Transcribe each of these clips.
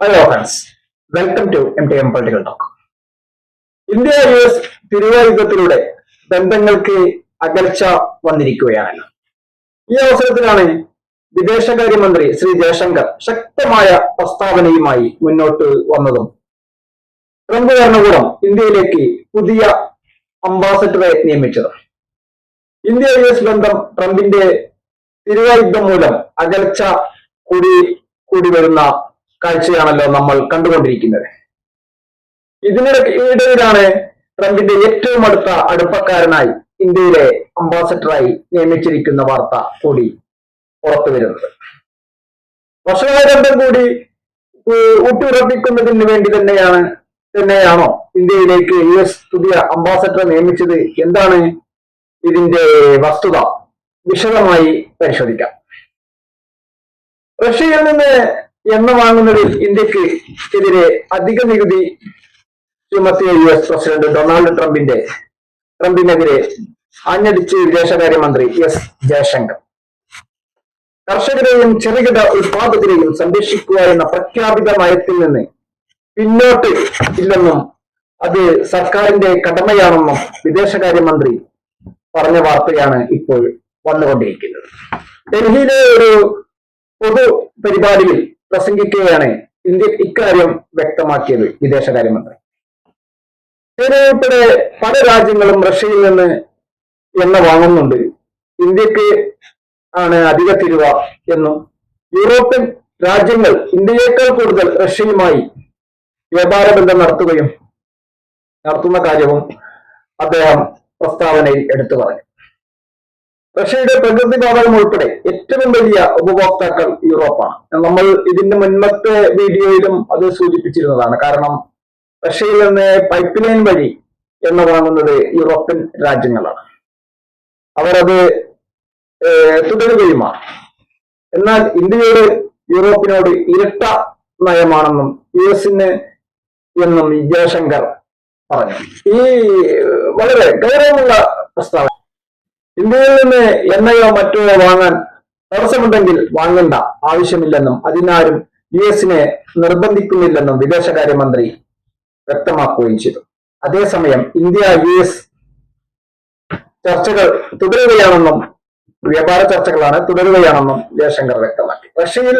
Hello friends welcome to M T M political talk India U S തിരുവായുധത്തിലൂടെ ബന്ധങ്ങൾക്ക് അകൽച്ച വന്നിരിക്കുകയാണല്ലോ ഈ അവസരത്തിലാണ് വിദേശകാര്യമന്ത്രി ശ്രീ ജയശങ്കർ ശക്തമായ പ്രസ്താവനയുമായി മുന്നോട്ട് വന്നതും. ട്രംപ് ഭരണകൂടം ഇന്ത്യയിലേക്ക് പുതിയ അംബാസഡറെ നിയമിച്ചതും. ഇന്ത്യ യു എസ് ബന്ധം ട്രംപിന്റെ തിരുവായുധം മൂലം അകൽച്ച കൂടി കൂടി വരുന്ന കാഴ്ചയാണല്ലോ നമ്മൾ കണ്ടുകൊണ്ടിരിക്കുന്നത്. ഇതിനിടയ്ക്ക് ഇടയിലാണ് ട്രംപിന്റെ ഏറ്റവും അടുത്ത അടുപ്പക്കാരനായി ഇന്ത്യയിലെ അംബാസഡറായി നിയമിച്ചിരിക്കുന്ന വാർത്ത കൂടി പുറത്തു വരുന്നത്. വർഷകാലം കൂടി ഊട്ടിയുറപ്പിക്കുന്നതിന് വേണ്ടി തന്നെയാണ് തന്നെയാണോ ഇന്ത്യയിലേക്ക് യു എസ് പുതിയ അംബാസഡറെ നിയമിച്ചത്? എന്താണ് ഇതിന്റെ വസ്തുത? വിശദമായി പരിശോധിക്കാം. റഷ്യയിൽ നിന്ന് എണ്ണ വാങ്ങുന്നതിൽ ഇന്ത്യയ്ക്ക് എതിരെ അധിക നികുതി ചുമത്തിയ യു എസ് പ്രസിഡന്റ് ഡൊണാൾഡ് ട്രംപിന്റെ ട്രംപിനെതിരെ ആഞ്ഞടിച്ച് വിദേശകാര്യമന്ത്രി എസ് ജയശങ്കർ. കർഷകരെയും ചെറുകിട ഉത്പാദകരെയും സംരക്ഷിക്കുക എന്ന പ്രഖ്യാപിത നയത്തിൽ നിന്ന് പിന്നോട്ട് ഇല്ലെന്നും അത് സർക്കാരിന്റെ കടമയാണെന്നും വിദേശകാര്യമന്ത്രി പറഞ്ഞ വാർത്തയാണ് ഇപ്പോൾ വന്നുകൊണ്ടിരിക്കുന്നത്. ഡൽഹിയിലെ ഒരു പൊതു പരിപാടിയിൽ പ്രസംഗിക്കുകയാണ് ഇന്ത്യ ഇക്കാര്യം വ്യക്തമാക്കിയത് വിദേശകാര്യമന്ത്രി. ചൈന ഉൾപ്പെടെ പല രാജ്യങ്ങളും റഷ്യയിൽ നിന്ന് എണ്ണ വാങ്ങുന്നുണ്ട്. ഇന്ത്യയ്ക്ക് ആണ് അധിക തിരുവ എന്നും യൂറോപ്യൻ രാജ്യങ്ങൾ ഇന്ത്യയേക്കാൾ കൂടുതൽ റഷ്യയുമായി വ്യാപാര ബന്ധം നടത്തുകയും നടത്തുന്ന കാര്യവും അദ്ദേഹം പ്രസ്താവനയിൽ എടുത്തു പറഞ്ഞു. റഷ്യയുടെ പ്രകൃതി വാതകം ഉൾപ്പെടെ ഏറ്റവും വലിയ ഉപഭോക്താക്കൾ യൂറോപ്പാണ്. നമ്മൾ ഇതിന്റെ മുൻപത്തെ വീഡിയോയിലും അത് സൂചിപ്പിച്ചിരുന്നതാണ്. കാരണം റഷ്യയിൽ നിന്ന് പൈപ്പ് ലൈൻ വഴി എണ്ണ വാങ്ങുന്നത് യൂറോപ്യൻ രാജ്യങ്ങളാണ്. അവരത് തുടരുകയുമാണ്. എന്നാൽ ഇന്ത്യയുടെ യൂറോപ്പിനോട് ഇരട്ട നയമാണെന്നും യു എസിന് എന്നും ജയശങ്കർ പറഞ്ഞു. ഈ വളരെ ഗൗരവമുള്ള പ്രസ്താവന ഇന്ത്യയിൽ നിന്ന് എണ്ണയോ മറ്റോ വാങ്ങാൻ തടസ്സമുണ്ടെങ്കിൽ വാങ്ങണ്ട ആവശ്യമില്ലെന്നും അതിനാരും യു എസിനെ നിർബന്ധിക്കുന്നില്ലെന്നും വിദേശകാര്യമന്ത്രി വ്യക്തമാക്കുകയും ചെയ്തു. അതേസമയം ഇന്ത്യ യു എസ് ചർച്ചകൾ തുടരുകയാണെന്നും വ്യാപാര ചർച്ചകളാണ് തുടരുകയാണെന്നും ജയശങ്കർ വ്യക്തമാക്കി. റഷ്യയിൽ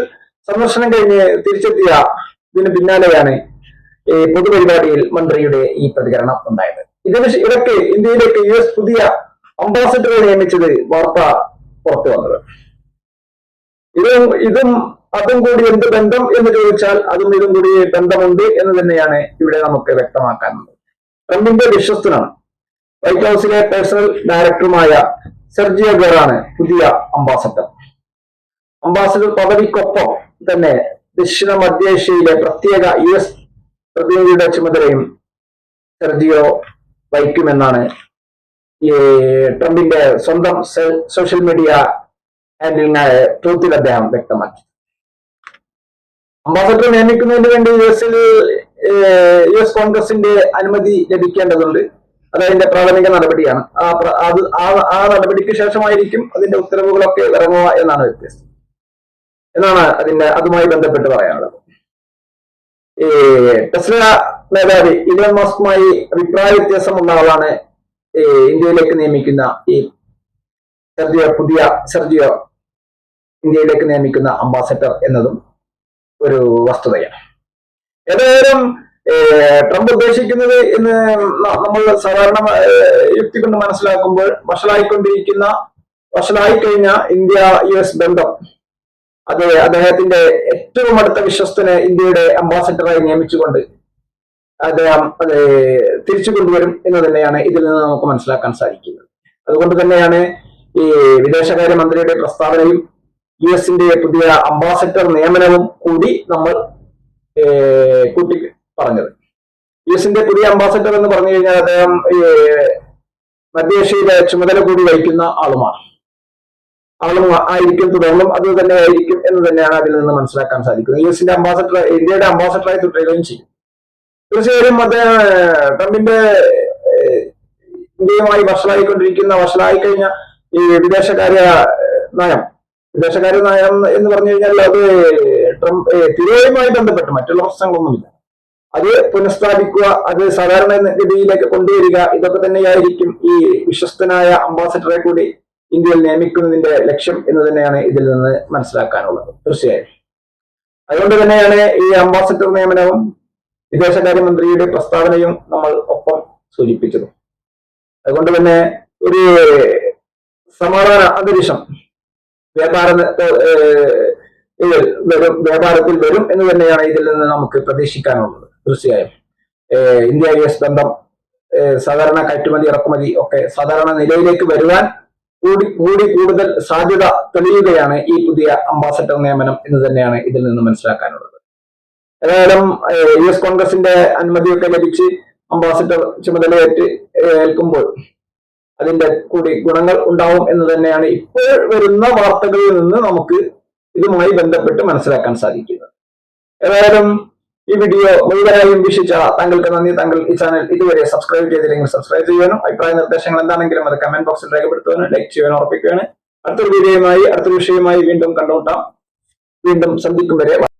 സന്ദർശനം കഴിഞ്ഞ് തിരിച്ചെത്തിയ ഇതിന് പിന്നാലെയാണ് പൊതുപരിപാടിയിൽ മന്ത്രിയുടെ ഈ പ്രതികരണം ഉണ്ടായത്. ഇതിന് ഇടയ്ക്ക് ഇന്ത്യയിലേക്ക് യു എസ് പുതിയ അംബാസഡറെ നിയമിച്ചത് വാർത്ത പുറത്തു വന്നത്. ഇതും ഇതും അതും കൂടി എന്ത് ബന്ധം എന്ന് ചോദിച്ചാൽ അതും ഇതും കൂടി ബന്ധമുണ്ട് എന്ന് തന്നെയാണ് ഇവിടെ നമുക്ക് വ്യക്തമാക്കാനുള്ളത്. ട്രംപിന്റെ വിശ്വസ്തനാണ്. വൈറ്റ് ഹൗസിലെ പേഴ്സണൽ ഡയറക്ടറുമായ സെർജിയോ ഗറാണ് പുതിയ അംബാസഡർ. അംബാസഡർ പദവിക്കൊപ്പം തന്നെ ദക്ഷിണ മധ്യേഷ്യയിലെ പ്രത്യേക യു എസ് പ്രതിനിധിയുടെ ചുമതലയും സെർജിയോ വഹിക്കുമെന്നാണ് ഈ ട്രംപിന്റെ സ്വന്തം സോഷ്യൽ മീഡിയ ഹാൻഡിലിനായ ട്രൂത്തിൽ അദ്ദേഹം വ്യക്തമാക്കി. അംബാസഡർ നിയമിക്കുന്നതിന് വേണ്ടി യു എസിൽ യു എസ് കോൺഗ്രസിന്റെ അനുമതി ലഭിക്കേണ്ടതുണ്ട്. അത് അതിന്റെ പ്രാഥമിക നടപടിയാണ്. ആ അത് ആ- നടപടിക്ക് ശേഷമായിരിക്കും അതിന്റെ ഉത്തരവുകളൊക്കെ ഇറങ്ങുക എന്നാണ് വ്യത്യസ്തം എന്നാണ് അതിന്റെ അതുമായി ബന്ധപ്പെട്ട് പറയാനുള്ളത്. ഈ ടെസ്ല മേധാവി ഇലോൺ മസ്കുമായി അഭിപ്രായ വ്യത്യാസമുള്ള ആളാണ് ഇന്ത്യയിലേക്ക് നിയമിക്കുന്ന ഈ സെർജിയോ പുതിയ സെർജിയോ ഇന്ത്യയിലേക്ക് നിയമിക്കുന്ന അംബാസഡർ എന്നതും ഒരു വസ്തുതയാണ്. ഏതായാലും ട്രംപ് ഉദ്ദേശിക്കുന്നത് എന്ന് നമ്മൾ സാധാരണ യുക്തി കൊണ്ട് മനസ്സിലാക്കുമ്പോൾ വഷളായിക്കൊണ്ടിരിക്കുന്ന വഷളായി കഴിഞ്ഞ ഇന്ത്യ യു എസ് ബന്ധം അത് അദ്ദേഹത്തിന്റെ ഏറ്റവും അടുത്ത വിശ്വസ്തനെ ഇന്ത്യയുടെ അംബാസഡറായി നിയമിച്ചുകൊണ്ട് അദ്ദേഹം തിരിച്ചു കൊണ്ടുവരും എന്ന് തന്നെയാണ് ഇതിൽ നിന്ന് നമുക്ക് മനസ്സിലാക്കാൻ സാധിക്കുന്നത്. അതുകൊണ്ട് തന്നെയാണ് ഈ വിദേശകാര്യമന്ത്രിയുടെ പ്രസ്താവനയും യു എസിന്റെ പുതിയ അംബാസഡർ നിയമനവും കൂടി നമ്മൾ കൂട്ടി പറഞ്ഞത്. യു എസിന്റെ പുതിയ അംബാസഡർ എന്ന് പറഞ്ഞു കഴിഞ്ഞാൽ അദ്ദേഹം മധ്യേഷ്യയിലെ ചുമതല കൂടി വഹിക്കുന്ന ആളുമാണ് ആളും ആയിരിക്കും തുടർന്നും അത് തന്നെ ആയിരിക്കും എന്ന് തന്നെയാണ് അതിൽ നിന്ന് മനസ്സിലാക്കാൻ സാധിക്കുന്നത്. യു എസിന്റെ അംബാസഡർ ഇന്ത്യയുടെ അംബാസഡറായി തുടരുകയും ചെയ്യും. തീർച്ചയായും അദ്ദേഹം ട്രംപിന്റെ ഇന്ത്യയുമായി വഷളായിക്കൊണ്ടിരിക്കുന്ന വഷളായി കഴിഞ്ഞ ഈ വിദേശകാര്യ നയം. വിദേശകാര്യ നയം എന്ന് പറഞ്ഞു കഴിഞ്ഞാൽ അത് ട്രംപ് തിരുവയുമായി ബന്ധപ്പെട്ട് മറ്റുള്ള പ്രശ്നങ്ങളൊന്നുമില്ല. അത് പുനഃസ്ഥാപിക്കുക അത് സാധാരണ ഗതിയിലേക്ക് കൊണ്ടുവരിക ഇതൊക്കെ തന്നെയായിരിക്കും ഈ വിശ്വസ്തനായ അംബാസഡറെ കൂടി ഇന്ത്യയിൽ നിയമിക്കുന്നതിന്റെ ലക്ഷ്യം എന്ന് തന്നെയാണ് ഇതിൽ നിന്ന് മനസ്സിലാക്കാനുള്ളത്. തീർച്ചയായും. അതുകൊണ്ട് തന്നെയാണ് ഈ അംബാസഡർ നിയമനവും വിദേശകാര്യമന്ത്രിയുടെ പ്രസ്താവനയും നമ്മൾ ഒപ്പം സൂചിപ്പിച്ചത്. അതുകൊണ്ട് തന്നെ ഒരു സമാധാന അന്തരീക്ഷം വ്യാപാര വരും വ്യാപാരത്തിൽ വരും എന്ന് തന്നെയാണ് ഇതിൽ നിന്ന് നമുക്ക് പ്രതീക്ഷിക്കാനുള്ളത് തീർച്ചയായും. ഇന്ത്യ യു എസ് ബന്ധം സാധാരണ കയറ്റുമതി ഇറക്കുമതി ഒക്കെ സാധാരണ നിലയിലേക്ക് വരുവാൻ കൂടി കൂടി കൂടുതൽ സാധ്യത തെളിയുകയാണ് ഈ പുതിയ അംബാസഡർ നിയമനം എന്ന് തന്നെയാണ് ഇതിൽ നിന്ന് മനസ്സിലാക്കാനുള്ളത്. ഏതായാലും യു എസ് കോൺഗ്രസിന്റെ അനുമതിയൊക്കെ ലഭിച്ച് അംബാസിഡർ ചുമതലയേറ്റ് ഏൽക്കുമ്പോൾ അതിന്റെ കൂടി ഗുണങ്ങൾ ഉണ്ടാവും എന്ന് തന്നെയാണ് ഇപ്പോൾ വരുന്ന വാർത്തകളിൽ നിന്ന് നമുക്ക് ഇതുമായി ബന്ധപ്പെട്ട് മനസ്സിലാക്കാൻ സാധിക്കുന്നത്. ഏതായാലും ഈ വീഡിയോ മുഴുവനായും വീക്ഷിച്ച താങ്കൾക്ക് നന്ദി. താങ്കൾ ഈ ചാനൽ ഇതുവരെ സബ്സ്ക്രൈബ് ചെയ്തില്ലെങ്കിൽ സബ്സ്ക്രൈബ് ചെയ്യാനും അഭിപ്രായ നിർദ്ദേശങ്ങൾ എന്താണെങ്കിലും അത് കമന്റ് ബോക്സിൽ രേഖപ്പെടുത്തുവാനും ലൈക്ക് ചെയ്യാനും ഉറപ്പിക്കുകയാണ്. അടുത്തൊരു വീഡിയോയുമായി അടുത്തൊരു വിഷയമായി വീണ്ടും കണ്ടുമുട്ടാം. വീണ്ടും സന്ധിക്കും വരെ